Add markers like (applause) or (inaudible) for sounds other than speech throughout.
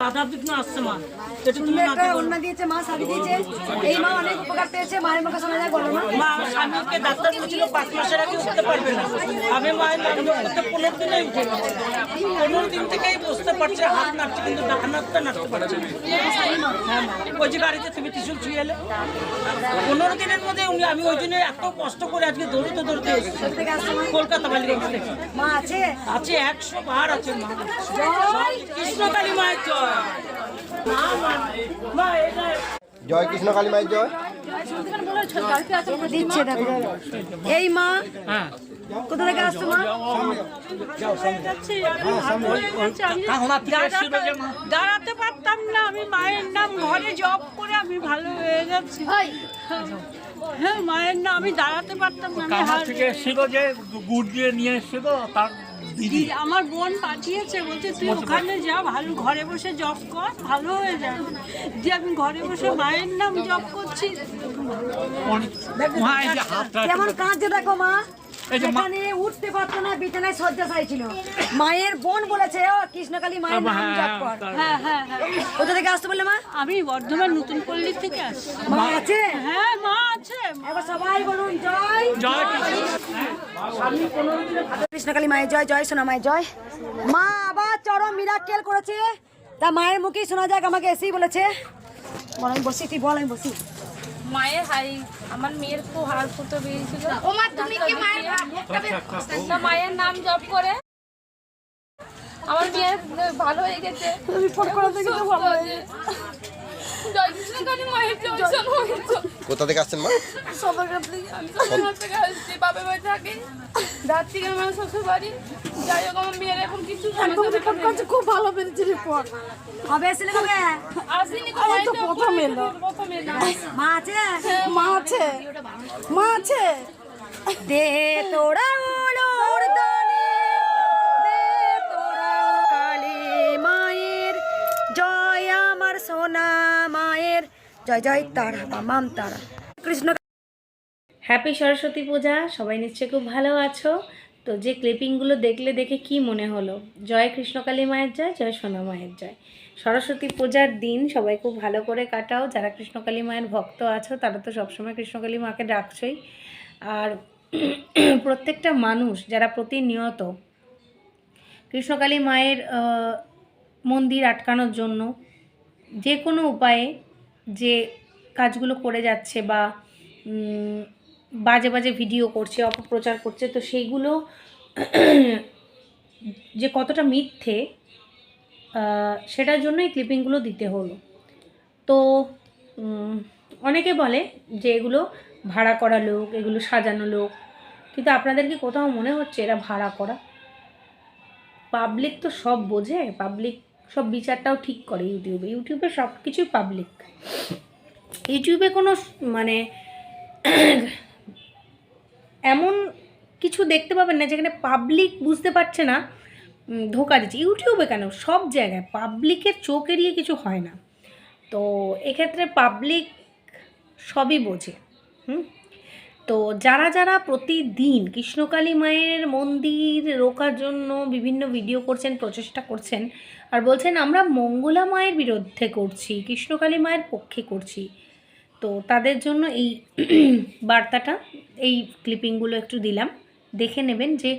তুমি সুন্দর একটা মাকে দিয়েছে মা শাড়ি দিয়েছে। এই মা অনেক উপকার পেয়েছে মায়ের মুখে শোনা যায় বলো মা। মা স্বামীকে ডাক্তার বলেছিল পাঁচ মাসের আগে উঠতে পারবে না। আমি মায়ের নাম করতে পনেরো দিনে উঠে গেছে পনেরো দিন থেকেই বসতে পারছে হাত নাড়ছে কিন্তু ডান হাতটা নাড়তে পারছে না। হ্যাঁ ওই যে গাড়িতে তুমি ছুঁয়ে এলে। পনেরো দিনের মধ্যে উনি আমি ওই জন্য এত কষ্ট করে আজকে দৌড়তে দৌড়তে কলকাতা বালিগঞ্জ থেকে। মা আছে? আছে একশো বার আছে মা। কৃষ্ণকালী মায়ের জয়। জয় কৃষ্ণ কালী মায়ের জয়? দিচ্ছে দেখো। এই মা কোথা থেকে আসছে মা? দাঁড়াতে পারতাম না আমি মায়ের নাম ঘরে জব করে আমি ভালো হয়ে যাচ্ছি হ্যাঁ মায়ের নাম আমি দাঁড়াতে পারতাম না থেকে এসেছিল যে গুড় দিয়ে নিয়ে এসেছিল তার দিদি। আমার বোন পাঠিয়েছে বলছে তুই ওখানে যা ভালো ঘরে বসে জব কর ভালো হয়ে যাবে। যে আমি ঘরে বসে মায়ের নাম জব করছি। কেমন কাঁদছে দেখো মা। উঠতে পারতো না বিছানায় মায়ের বোন বলেছে ও কৃষ্ণকালী মায়ের নাম জপ কর। হ্যাঁ হ্যাঁ হ্যাঁ কোথা থেকে আসতে বললে মা? আমি বর্ধমান নতুন পল্লী থেকে আসছি। মা আছে? হ্যাঁ মা আছে। এবার সবাই বলুন জয় জয় কৃষ্ণকালী মায়ের জয় জয় সোনা মায়ের জয়। মা আবার চরম মিরাক্কেল করেছে। তা মায়ের মুখেই শোনা যাক আমাকে এসেই বলেছে। বল আমি বসি তুই বল আমি বসি। মায়ের হাই আমার মেয়ের খুব হাড় ফুটো বেরিয়েছিল ও মা তুমি কি মায়ের নাম জপ করে। আমার মেয়ের ভালো হয়ে গেছে। রিপোর্ট করাতে দেখি ভালো হয়েছে জয় কোথা থেকে আসছেন মা? খুব ভালো রিপোর্ট কবে আসেনি তো প্রথম এলো প্রথম এলো মা আছে? মা আছে? মা আছে? দে তোরা ওলোর দানে দে তোরা কালী মায়ের জয় আমার সোনা মায়ের। জয় জয় তারা বা মাম তারা। কৃষ্ণ হ্যাপি সরস্বতী পূজা, সবাই নিশ্চয়ই খুব ভালো আছো। তো যে ক্লিপিংগুলো দেখলে দেখে কি মনে হলো? জয় কৃষ্ণকালী মায়ের জয় জয় সোনা মায়ের জয়। সরস্বতী পূজার দিন সবাই খুব ভালো করে কাটাও। যারা কৃষ্ণকালী মায়ের ভক্ত আছো, তারা তো সবসময় কৃষ্ণকালী মাকে ডাকছই। আর (clears throat) প্রত্যেকটা মানুষ, যারা প্রতিনিয়ত কৃষ্ণকালী মায়ের মন্দির আটকানোর জন্য যে কোনো উপায়ে যে কাজগুলো করে যাচ্ছে বা বাজে বাজে ভিডিও করছে, অপপ্রচার করছে, তো সেইগুলো (clears throat) যে কতটা মিথ্যে সেটার জন্য এই ক্লিপিংগুলো দিতে হলো। তো অনেকে বলে যে এগুলো ভাড়া করা লোক, এগুলো সাজানো লোক, কিন্তু আপনাদের কি কোথাও মনে হচ্ছে এরা ভাড়া করা? পাবলিক তো সব বোঝে পাবলিক সব বিচারটাও ঠিক করে ইউটিউবে। ইউটিউবে সব কিছুই পাবলিক ইউটিউবে কোনো মানে এমন কিছু দেখতে পাবেন না যেখানে পাবলিক বুঝতে পারছে না ধোকা দিচ্ছে। ইউটিউবে কেন? সব জায়গায় পাবলিকের চোখ এড়িয়ে কিছু হয় না। তো এক্ষেত্রে পাবলিক সবই বোঝে। হুম? তো যারা যারা প্রতিদিন কৃষ্ণকালী মায়ের মন্দির রোকার জন্য বিভিন্ন ভিডিও করছেন প্রচেষ্টা করছেন আর বলছেন, আমরা মঙ্গলা মায়ের বিরুদ্ধে করছি, কৃষ্ণকালী মায়ের পক্ষে করছি। তো তাদের জন্য এই (clears throat) বার্তাটা, এই ক্লিপিংগুলো একটু দিলাম। দেখে নেবেন যে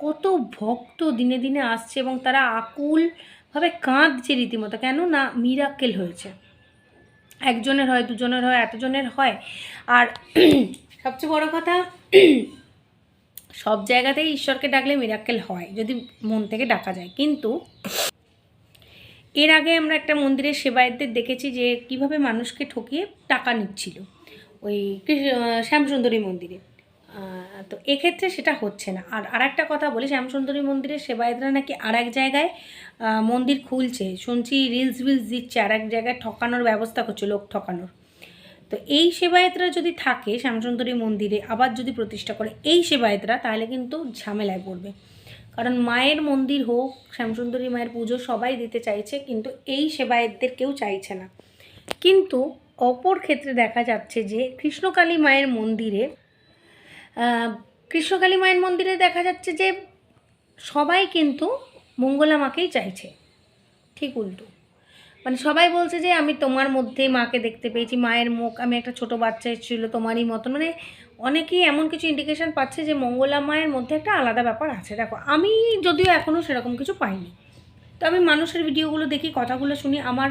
কত ভক্ত দিনে দিনে আসছে এবং তারা আকুলভাবে কাঁদছে রীতিমতো। কেন না মিরাক্কেল হয়েছে। একজনের হয়, দুজনের হয়, এতজনের হয়। আর (clears throat) সবচেয়ে বড় কথা, (clears throat) সব জায়গাতেই ঈশ্বরকে ডাকলে মিরাক্কেল হয়, যদি মন থেকে ডাকা যায়। কিন্তু এর আগে আমরা একটা মন্দিরের সেবায়তদের দেখেছি যে কীভাবে মানুষকে ঠকিয়ে টাকা নিচ্ছিল। ওই শ্যামসুন্দরী মন্দিরে। তো এক্ষেত্রে সেটা হচ্ছে না। আর আর একটা কথা বলি, শ্যামসুন্দরী মন্দিরের সেবায়তরা নাকি আর এক জায়গায় মন্দির খুলছে। শুনছি রিলস বিলস দিচ্ছে আর এক জায়গায় ঠকানোর ব্যবস্থা করছে, লোক ঠকানোর। তো এই সেবায়তরা যদি থাকে, শ্যামসুন্দরী মন্দিরে আবার যদি প্রতিষ্ঠা করে এই সেবায়তরা, তাহলে কিন্তু ঝামেলায় পড়বে। কারণ মায়ের মন্দির হোক, শ্যামসুন্দরী মায়ের পুজো সবাই দিতে চাইছে, কিন্তু এই সেবায়তদের কেউ চাইছে না। কিন্তু অপর ক্ষেত্রে দেখা যাচ্ছে যে কৃষ্ণকালী মায়ের মন্দিরে কৃষ্ণকালী মায়ের মন্দিরে দেখা যাচ্ছে যে সবাই কিন্তু মঙ্গলা মাকেই চাইছে। ঠিক উল্টো। মানে সবাই বলছে যে আমি তোমার মধ্যেই মাকে দেখতে পেয়েছি, মায়ের মুখ, আমি একটা ছোট বাচ্চা এসেছিল তোমারই মতন। মানে অনেকেই এমন কিছু ইন্ডিকেশন পাচ্ছে যে মঙ্গলা মায়ের মধ্যে একটা আলাদা ব্যাপার আছে। দেখো, আমি যদিও এখনও সেরকম কিছু পাইনি। তো আমি মানুষের ভিডিওগুলো দেখি, কথাগুলো শুনি, আমার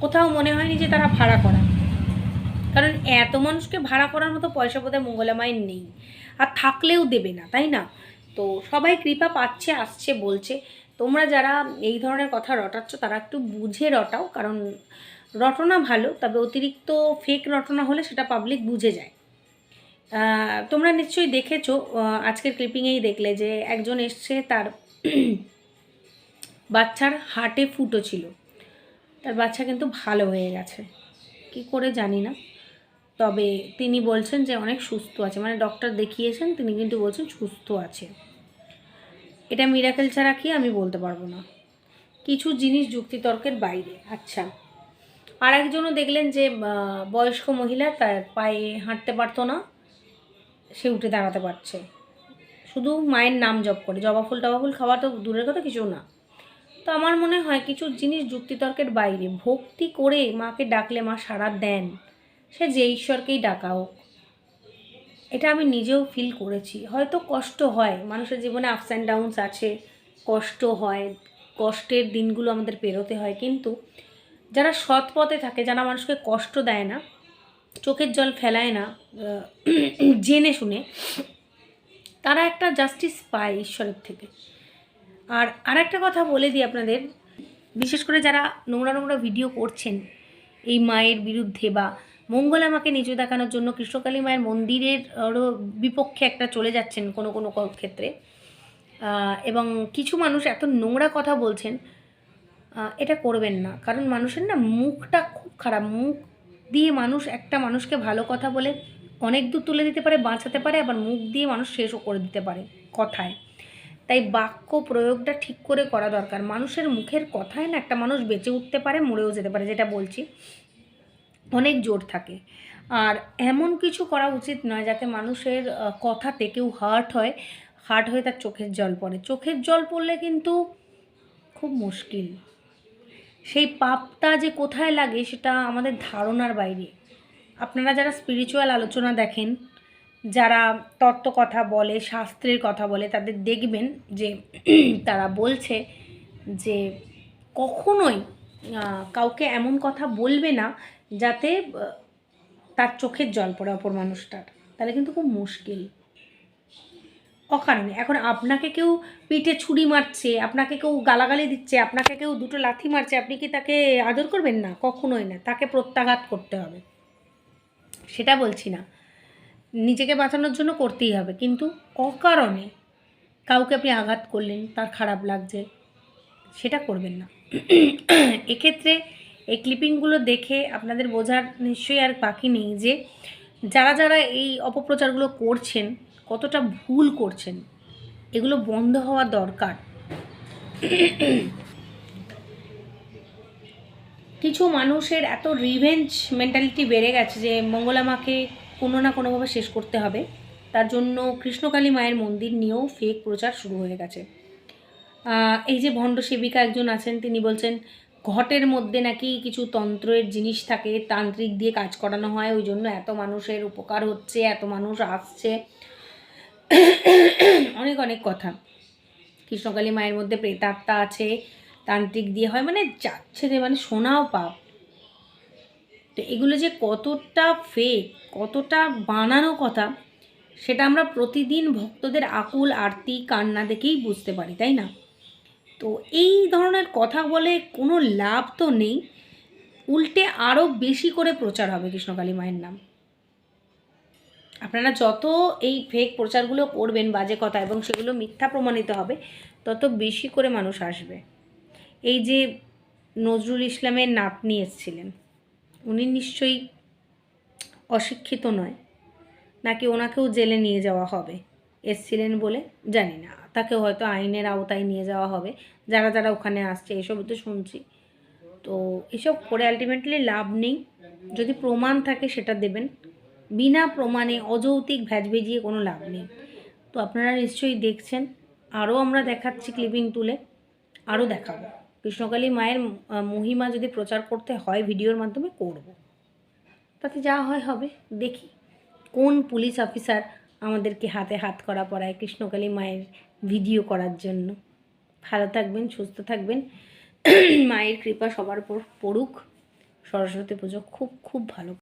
কোথাও মনে হয়নি যে তারা ভাড়া করা কারণ এত মানুষকে ভাড়া করার মতো পয়সা বোধহয় মঙ্গলা মায়ের নেই। আর থাকলেও দেবে না, তাই না? তো সবাই কৃপা পাচ্ছে, আসছে, বলছে। তোমরা যারা এই ধরনের কথা রটাচ্ছ, তারা একটু বুঝে রটাও, কারণ রটনা ভালো, তবে অতিরিক্ত ফেক রটনা হলে সেটা পাবলিক বুঝে যায়। তোমরা নিশ্চয়ই দেখেছ আজকের ক্লিপিংয়েই দেখলে যে একজন এসছে, তার (clears throat) বাচ্চার হাটে ফুটো ছিল। তার বাচ্চা কিন্তু ভালো হয়ে গেছে। কি করে জানি না। তবে তিনি বলছেন যে অনেক সুস্থ আছে। মানে ডক্টর দেখিয়েছেন, তিনি কিন্তু বলছেন সুস্থ আছে। এটা মিরাকেল ছাড়া কি আমি বলতে পারব না। কিছু জিনিস যুক্তিতর্কের বাইরে। আচ্ছা। আর একজনও দেখলেন যে বয়স্ক মহিলা তার পায়ে হাঁটতে পারতো না। সে উঠে দাঁড়াতে পারছে। শুধু মায়ের নাম জপ করে। জবা ফুল, টবা ফুল খাওয়া তো দূরের কথা, কিছু না। তো আমার মনে হয় কিছু জিনিস যুক্তিতর্কের বাইরে। ভক্তি করে মাকে ডাকলে মা সাড়া দেন। সে যে ঈশ্বরকেই ডাকা হোক। এটা আমি নিজেও ফিল করেছি। হয়তো কষ্ট হয়। মানুষের জীবনে আপস অ্যান্ড ডাউনস আছে। কষ্ট হয়। কষ্টের দিনগুলো আমাদের পেরোতে হয়। কিন্তু যারা সৎ পথে থাকে, যারা মানুষকে কষ্ট দেয় না চোখের জল ফেলায় না (clears throat) জেনে শুনে। তারা একটা জাস্টিস পায় ঈশ্বরের থেকে। আর আরেকটা কথা বলে দিই আপনাদের, বিশেষ করে যারা নোংরা নোংরা ভিডিও করছেন এই মায়ের বিরুদ্ধে বা মঙ্গলা মাকে নিচু দেখানোর জন্য কৃষ্ণকালী মায়ের মন্দিরের বিপক্ষে একটা চলে যাচ্ছেন কোনো কোনো ক্ষেত্রে। এবং কিছু মানুষ এত নোংরা কথা বলছেন এটা করবেন না। কারণ মানুষের না মুখটা খুব খারাপ, মুখ দিয়ে মানুষ একটা মানুষকে ভালো কথা বলে অনেক দূর তুলে দিতে পারে, বাঁচাতে পারে, আবার মুখ দিয়ে মানুষ শেষও করে দিতে পারে কথায়। তাই বাক্য প্রয়োগটা ঠিক করে করা দরকার। মানুষের মুখের কথায় না একটা মানুষ বেঁচে উঠতে পারে, মরেও যেতে পারে, যেটা বলছি। অনেক জোর থাকে। আর এমন কিছু করা উচিত নয় যাতে মানুষের কথাতে কেউ হার্ট হয়। হার্ট হয়ে তার চোখের জল পড়ে। চোখের জল পড়লে কিন্তু খুব মুশকিল। সেই পাপটা যে কোথায় লাগে সেটা আমাদের ধারণার বাইরে। আপনারা যারা স্পিরিচুয়াল আলোচনা দেখেন, যারা তত্ত্ব কথা বলে, শাস্ত্রের কথা বলে, তাদের দেখবেন যে (clears throat) তারা বলছে যে কখনোই কাউকে এমন কথা বলবে না যাতে তার চোখের জল পড়ে অপর মানুষটার। তাহলে কিন্তু খুব মুশকিল। অকারণে। এখন আপনাকে কেউ পিঠে ছুরি মারছে, আপনাকে কেউ গালাগালি দিচ্ছে, আপনাকে কেউ দুটো লাথি মারছে, আপনি কি তাকে আদর করবেন না? কখনোই না। তাকে প্রত্যাঘাত করতে হবে। সেটা বলছি না। নিজেকে বাঁচানোর জন্য করতেই হবে। কিন্তু অকারণে কাউকে আপনি আঘাত করলেন, তার খারাপ লাগছে, সেটা করবেন না। এক্ষেত্রে এই ক্লিপিংগুলো দেখে আপনাদের বোঝার নিশ্চয়ই আর বাকি নেই যে, যারা যারা এই অপপ্রচারগুলো করছেন কতটা ভুল করছেন, এগুলো বন্ধ হওয়া দরকার। কিছু মানুষের এত রিভেঞ্জ মেন্টালিটি বেড়ে গেছে যে মঙ্গলা মাকে কোনো না কোনোভাবে শেষ করতে হবে। তার জন্য কৃষ্ণকালী মায়ের মন্দির নিয়েও ফেক প্রচার শুরু হয়ে গেছে। এই যে ভণ্ড সেবিকা একজন আছেন, তিনি বলছেন, ঘটের মধ্যে নাকি কিছু তন্ত্রের জিনিস থাকে, তান্ত্রিক দিয়ে কাজ করানো হয়, ওই জন্য এত মানুষের উপকার হচ্ছে, এত মানুষ আসছে। অনেক অনেক কথা। কৃষ্ণকালী মায়ের মধ্যে প্রেতাত্মা আছে, তান্ত্রিক দিয়ে হয় মানে যাচ্ছে যে মানে শোনাও পাপ। তো এগুলো যে কতটা ফেক কতটা বানানো কথা, সেটা আমরা প্রতিদিন ভক্তদের আকুল, আরতি, কান্না দেখেই বুঝতে পারি, তাই না? তো এই ধরনের কথা বলে কোনো লাভ তো নেই। উল্টে আরও বেশি করে প্রচার হবে কৃষ্ণকালী মায়ের নাম। আপনারা যত এই ফেক প্রচারগুলো করবেন বাজে কথা এবং সেগুলো মিথ্যা প্রমাণিত হবে, তত বেশি করে মানুষ আসবে। এই যে নজরুল ইসলামের নাতনি এসেছিলেন, উনি নিশ্চয়ই অশিক্ষিত নয়, নাকি ওনাকেও জেলে নিয়ে যাওয়া হবে? এসছিলেন বলে জানি না। তাকে হয়তো আইনের আওতায় নিয়ে যাওয়া হবে, যারা যারা ওখানে আসছে, এসব তো শুনছি। তো এসব করে আলটিমেটলি লাভ নেই। যদি প্রমাণ থাকে সেটা দেবেন। বিনা প্রমাণে অযৌক্তিক ভ্যাজ ভেজিয়ে কোনো লাভ নেই। তো আপনারা নিশ্চয়ই দেখছেন। আরও আমরা দেখাচ্ছি ক্লিপিং তুলে আরও দেখাবো। কৃষ্ণকালী মায়ের মহিমা যদি প্রচার করতে হয় ভিডিওর মাধ্যমে, করব। তাতে যা হয় হবে, দেখি। কোন পুলিশ অফিসার আমাদেরকে হাতে হাত করা পড়ায় কৃষ্ণকালী মায়ের ভিডিও করার জন্য। ভালো থাকবেন, সুস্থ থাকবেন। মায়ের কৃপা সবার উপর পড়ুক। সরস্বতী পুজো খুব খুব ভালো।